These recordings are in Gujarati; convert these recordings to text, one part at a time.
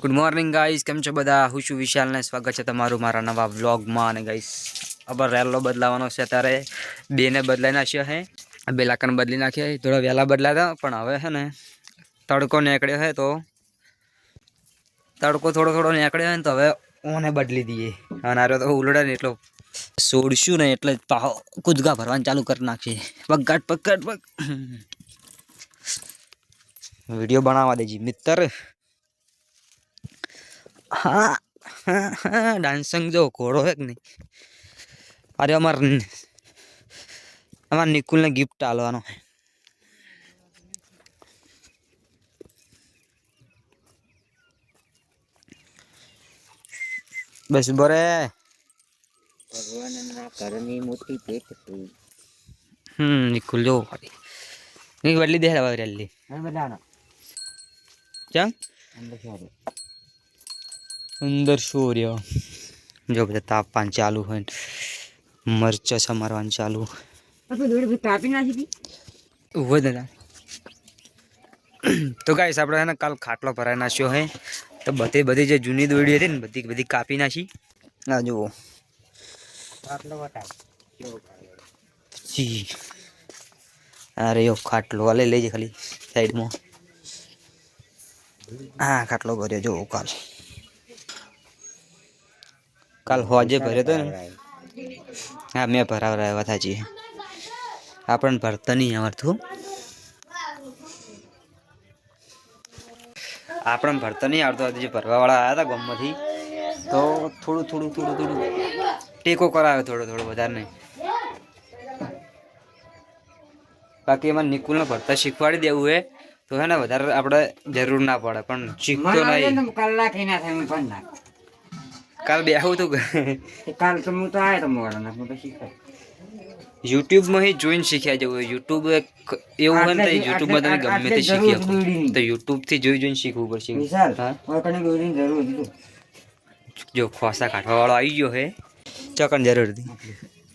ગુડ મોર્નિંગ ગાઈસ કેમ છો બધા? હું છું વિશાલને સ્વાગત છે તમારું મારા નવા વ્લોગમાં અને ગાઈસ અબર રેલો બદલાવાનો છે ત્યારે બેને બદલાઈ નાખ્યો હે. બે લાકડ બદલી નાખ્યા. થોડા વહેલા બદલાતા, પણ હવે છે ને, તડકો નીકળ્યો હે તો. તડકો થોડો થોડો નીકળ્યો હે તો હવે ઓને બદલી દઈએ. અને આરો તો ઉલડે ને એટલો છોડશું ને એટલે પાહો, કૂદગા ભરવાનું ચાલુ કરી નાખીએ. પગટ પગટ પગ. વીડિયો બનાવવા દેજી, મિત્ર. હા હા હા ડાન્સિંગ જો ઘોડો હે કે નહીં? અરે અમાર અમાર નિકુલને ગિફ્ટ આલવાનો બસ બરે. ભગવાનના ઘરની મોટી હતી. હમ નિકુલ જો ની બદલી દે હવે રેલી હવે બધાનો. ચમ? અંદર અંદર સૂર્ય જો બધા તાપમાન ચાલુ હોય ને મરચા સમારવાનું ચાલુ પછી દોડી બધી કાપી નાખી હતી હોય દાદા તો ગાઈસ આપણે છે ને કાલ ખાટલો ભરાઈ નાખ્યો હે તો બધી બધી જે જૂની દોરડી હતી ને બધી બધી કાપી નાખી આ જુઓ આટલો વટાય જી અરે યો ખાટલો આ લઈ લેજે ખાલી સાઈડમાં હા ખાટલો ભર્યો જો કાલ કાલ હોજે ભર્યો તો ને? હા મેં ભરાવરાય વાત સાચી આપણને ભરતા નહીં આવડતું. આપણને ભરતા નહીં આવડતું. આજે જે ભરવાવાળા આવ્યા હતા ગામમાંથી તો થોડું થોડું થોડું થોડું ટેકો કરાવ્યો થોડો થોડો વધારે નહીં. બાકી એમાં નિકુલને ભરતા શીખવાડી દેવું હે. તો હે ને વધારે આપણે જરૂર ના પડે પણ શીખતો નહીં. કલાક એના થાય પણ નાખ કાલ બેહું તું કાલ તો હું તો આવ્યો તો મોડા નાખ હું તો શીખાય યુટ્યુબમાં જ જોઈને શીખ્યા જવું યુટ્યુબ એક એવું હોય ને યુટ્યુબમાં તમે ગમે તે શીખી શકો. તો યુટ્યુબથી જોઈ જોઈને શીખવું પડશે. વિશાલ હા? કને દોડીની જરૂર હતી જો ખોસા કાઢવા વાળો આવી ગયો હે. ચકન જરૂર હતી.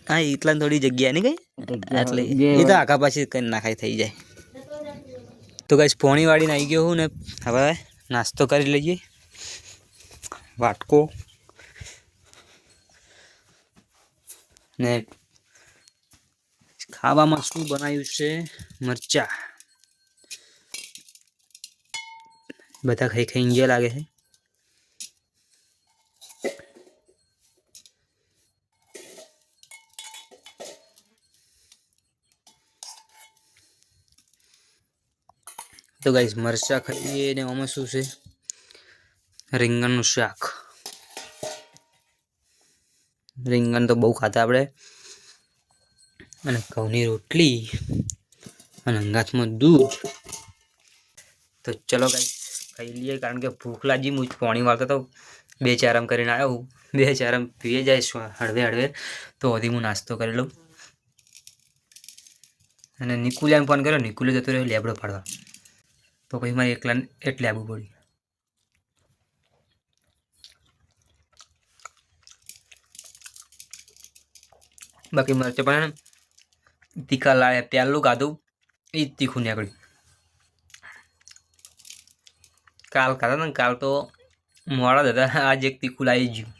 હા એટલા થોડી જગ્યા નહીં કઈ? એટલે એ તો આખા પાછી કઈ નાખાય થઈ જાય. તો કઈ પોણી વાળીને આવી ગયો હું ને? હવે નાસ્તો કરી લઈએ. વાટકો. ને ખાવામાં શું બનાવ્યું છે? મરચા. બધા ખાઈ ખાઈ ગયા લાગે છે. તો ગાઈસ મરચા ખાઈએ ને આમાં શું છે? રીંગણનું શાક. રીંગણ તો બહુ ખાતા આપણે. અને ઘઉંની રોટલી અને અંગાથમાં દૂધ. તો ચલો ભાઈ ખાઈ લઈએ કારણ કે ભૂખ લાગી હું પાણી વાળતો તો બે ચાર આમ કરીને આવ્યો બે ચાર આમ પીએ જાય હળવે હળવે. તો હજી હું નાસ્તો કરી લઉં. અને નિકુલે એમ ફોન કર્યો, નિકુલે જતો રહ્યો લેબડો પાડવા. તો પછી મારે એકલા એટલે આવવું પડ્યું. બાકી મરચે પણ તીખા લાવે પહેલું ખાધું એ જ તીખું નીકળ્યું. કાલ ખાતા ને, કાલ તો મોડા હતા, આજ એક તીખું લાવી ગયું.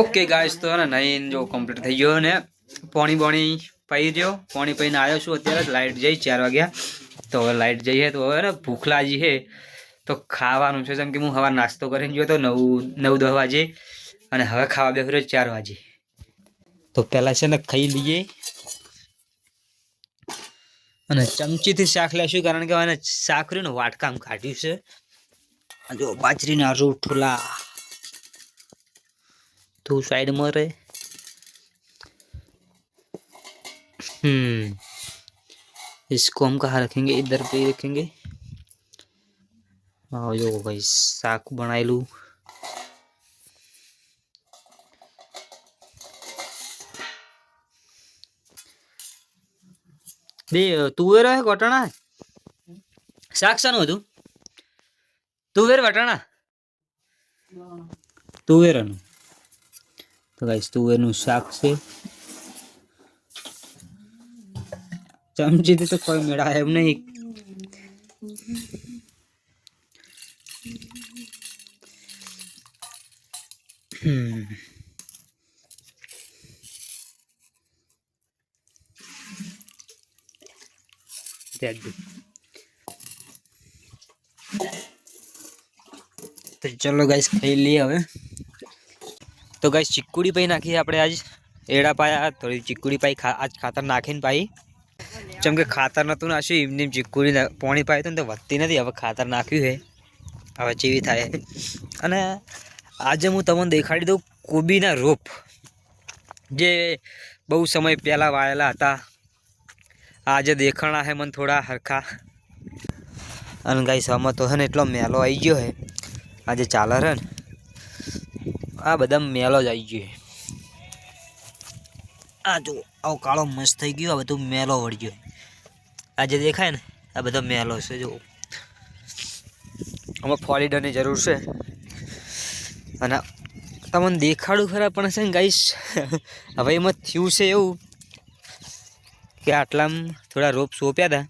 ઓકે ગાઈસ તો ને નહીં જો કમ્પ્લીટ થઈ ગયો ને, પોણી બોણી પાઈ રહ્યો, પોણી પાઈને આવ્યો છું, અત્યારે લાઇટ જઈ, ચાર વાગ્યા. તો હવે લાઇટ જઈએ, તો હવે ને, ભૂખ લાગી છે તો ખાવાનું છે જેમ કે હું હવા નાસ્તો કરીને ગયો તો નવ નવ દસ વાગે અને હવે ખાવા બેસી રહ્યો ચાર વાગે તો પહેલાં છે ને ખાઈ લઈએ અને ચમચીથી શાક લેશું કારણ કે મને શાક રહ્યું ને વાટકામ કાઢ્યું છે આ જો બાજરીના રોટલા तू साइड में रहे हम्म इसको हम कहाँ रखेंगे इधर पे ही रखेंगे જો ભાઈ શાક બનાયેલું. બે તુવેર હે વટાણા શાક શાનું હતું? તુવેર વટાણા તુવેરનું તો ગાઈસ તુવેરનું શાક છે. ચમચી તો કોઈ મેળા એમ નહીં. ત્યાગ તો ચલો ગાઈસ ખાઈ લઈએ હવે. તો ગાઈસ ચીકુડી પાઈ નાખી આપણે આજ. એડા પાયા થોડી ચીકુડી પાઈ આજ ખાતર નાખીને પાઈ. જેમ કે ખાતર નહોતું નાખ્યું એમને એમ ચીકુડી પોણી પાઈ તો ને તો વધતી નથી, હવે ખાતર નાખ્યું છે. હવે જેવી થાય. અને આજે હું તમને દેખાડી દઉં કોબીના રોપ. જે બહુ સમય પહેલાં વાયેલા હતા. આજે દેખાણા હે મને થોડા હરખા. અને ગાઈસ આમાં તો હે ને એટલો મેલો આવી ગયો હે. આજે ચાલે છે ને. આ બધા મેલો જ આવી ગયો આ જો આવો કાળો મસ્ત થઈ ગયો, આ બધું મેલો વળી ગયો આજે દેખાય ને, આ બધો મેલો છે જો આમાં ફોલિડરની જરૂર છે. અને તમને દેખાડું ખરા પણ છે ને ગાઈશ હવે એમાં થયું છે એવું કે આટલામાં થોડા રોપ સોંપ્યા હતા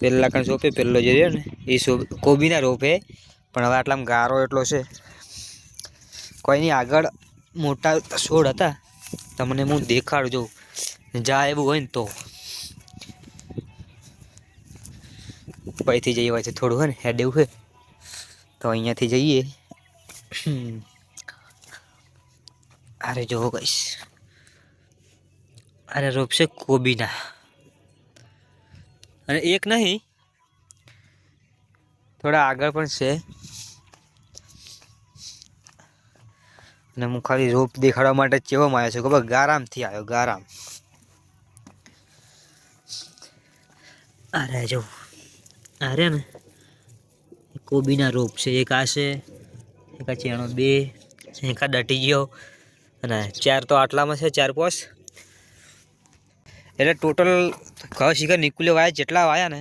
પહેલાં કણ સોંપે, પહેલો જે રહ્યો ને, એ સો કોબીના રોપે. પણ હવે આટલામાં ગારો એટલો છે. કોઈ નહીં આગળ મોટા છોડ હતા. તમને હું દેખાડું જોઉં જા એવું હોય ને તો. પૈથી જઈએ હોય છે, થોડું હોય ને, હેડ એવું છે તો અહીંયાથી જઈએ. અરે જો ગઈશ અરે રોપશે કોબીના. અને એક નહીં. થોડા આગળ પણ છે. અને હું ખાલી રોપ દેખાડવા માટે ચેવામાં આવ્યો છું, ખબર? ગારામથી આવ્યો, ગારામ. અરે જો. અરે ને કોબીના રોપ છે, એક આ છે, એક આ ચેણો બે, એક આ દટી ગયો. અને ચાર તો આટલામાં છે, ચાર પોસ. એટલે ટોટલ ઘર શીખર નીકળ્યો વાયા જેટલા વાયા ને,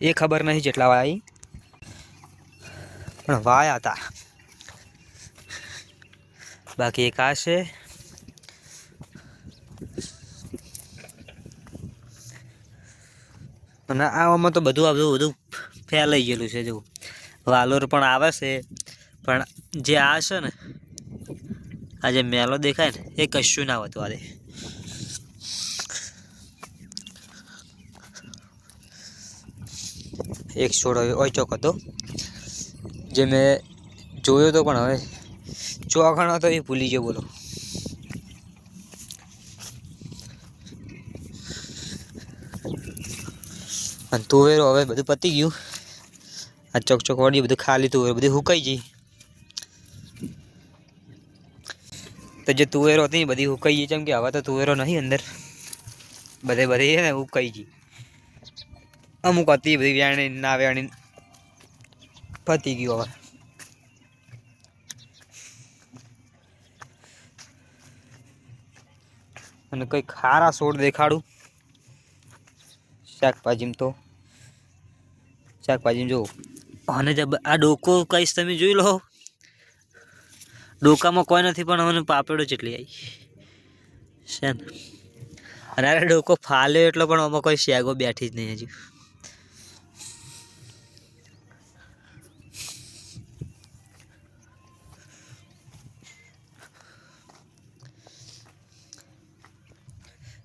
એ ખબર નહીં જેટલા વાયા પણ વાયા હતા બાકી એક આ છે અને આવામાં તો બધું આ બધું બધું ફેલાઈ ગયેલું છે જો વાલોર પણ આવે છે, પણ જે આ છે ને, આ જે મેલો દેખાય ને, એ કશું ના હોતું આજે એક છોડ ઓચોક હતો. જે મેં જોયો તો પણ હવે. ચોખાણો હતો એ ભૂલી ગયો બોલો. અને તુવેરો હવે બધું પતી ગયું. આ ચોક ચોક વાળી બધું ખાલી તુવેરો બધું હુકાઈ ગઈ. તો જે તુવેરો હતી બધી હુકાઈ ગઈ કેમ કે હવે તો તુવેરો નહીં અંદર. બધે બધી છે ને હુકાઈ ગઈ. અમુક હતી બધી વ્યાણી, ના વ્યાણી. પતી ગયું હવે. અને કંઈ ખારા છોડ દેખાડું. શાકભાજીમાં તો. શાકભાજીમાં જુઓ અને આ ડોકો કહીશ તમે જોઈ લો. ડોકામાં કોઈ નથી, પણ મને પાપડો જેટલી આવી છે ને? અને અરે ડોકો ફાલ્યો એટલો, પણ આમાં કોઈ શેગો બેઠી જ નહીં હજી.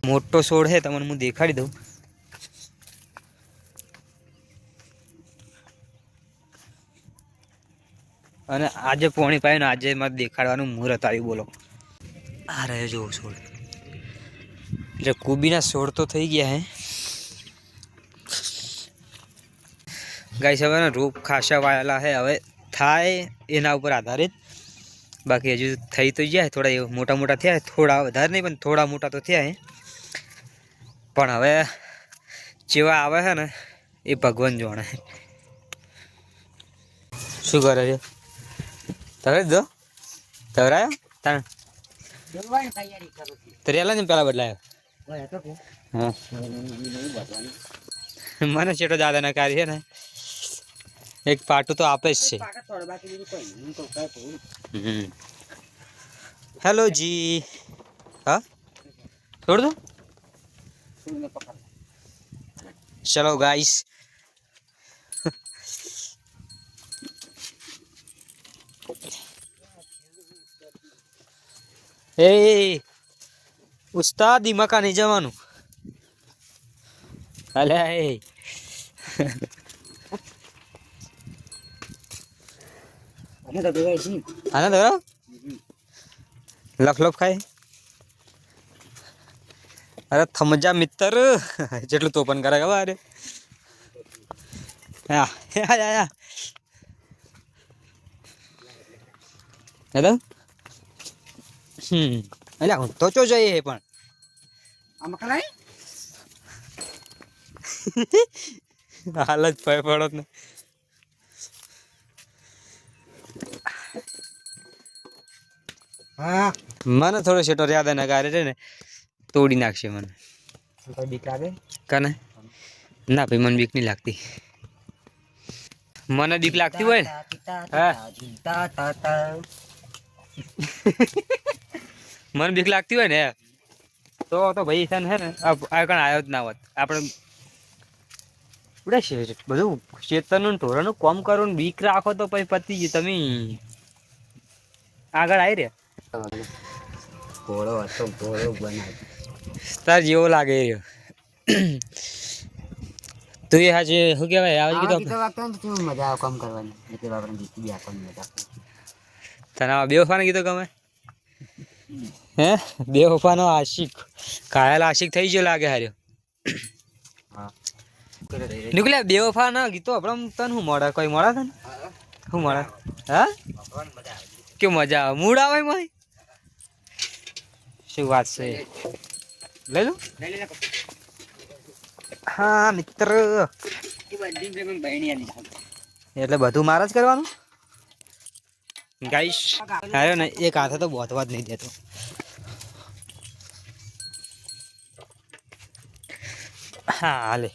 મોટો છોડ છે તમને હું દેખાડી દઉં. અને આજે પોણી પાયું ને આજે મારે દેખાડવાનું મુહૂર્ત આવ્યું, બોલો. આ રહ્યો જોવો છોડ એટલે કુબીના છોડ તો થઈ ગયા હે. ગાઈસ, હવે ને રૂપ ખાસા વાયેલા હે. હવે થાય એના ઉપર આધારિત. બાકી હજુ થઈ તો જાય થોડા મોટા મોટા થયા થોડા વધારે નહીં, પણ થોડા મોટા તો થયા પણ હવે જેવા આવે છે ને, એ ભગવાન જાણે શું કરે છે? તરે દો. તરાયો તાણ. તરેલા ને પેલા બદલાયો. મને છેટો દાદાના કાર્ય છે ને એક પાટું તો આપે જ છે. હેલો જી. હા? છોડ દો. ચલો ગાઈસ એ ઉસ્તાદ મકા નહીં જવાનું. અલે એ અમે તો બરો લખ લખ ખાય. અરે થમજા મિત્ર. જેટલું તો પણ કરે ખબર. હા હા હા હા. હેલો? હમ. અલ્યા હું તો ચો જઈએ પણ. આમાં કલાઈ હાલ જ ભાઈ પડો ને. હા. મને થોડો શેટો યાદ ને કારે છે ને તોડી નાખશે મને. બીક લાગે? કને? ના ભાઈ મને બીક નહીં લાગતી. મને બીક લાગતી હોય ને? હા. મને બીક લાગતી હોય ને તો તો ભાઈ છે ને હે ને આ આ કણ આવ્યો જ ના હોત. આપણે ઉડે બધું ચેતનનું ને ઢોરાનું કોમ કરો ને બીક રાખો તો પછી પતી ગયું. તમે આગળ આવી રહ્યા ઘોડો હતો ઘોડો બનાવ્યો. તાર જેવો લાગે રહ્યો. તું એ હાજે શું કહેવાય આવી ગયો મજા આવે કામ કરવાની? એટલે ગીત બી આપવાની મજા. તને આ બે વફાને કીધું ગમે? હે? બે વફાનો આશિક. કાયલ આશિક થઈ ગયો લાગે હાર્યો. નીકળ્યા બે વફા ના ગીતો આપણે તને શું મળે કોઈ મળે તને? શું મળે હા? કે મજા આવે? મૂડ આવે મારી શું વાત છે? લઈ લો. હા, મિત્ર. એટલે બધું મારે જ કરવાનું? ગાઈશ અરે ને? એક હાથે તો બોધવા જ નહીં દેતો. હા હાલે.